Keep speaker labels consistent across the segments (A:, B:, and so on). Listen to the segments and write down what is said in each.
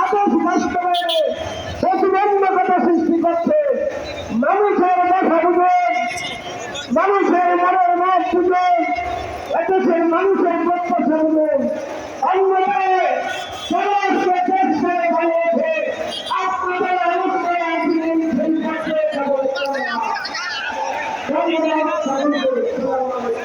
A: আদর্শ বাস্তবায়নে প্রতিবন্ধকতা সৃষ্টি করছে মানুষের ধন্যবাদ সকলকে।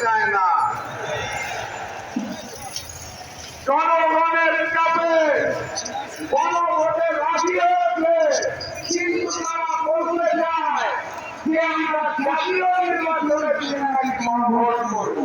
B: চায় না। জনগণের কাছে গণভোটে রাজি হয়েছে কিন্তু তারা বলতে চায় যে আমরা জাতীয় নির্বাচনে গণভোট করব।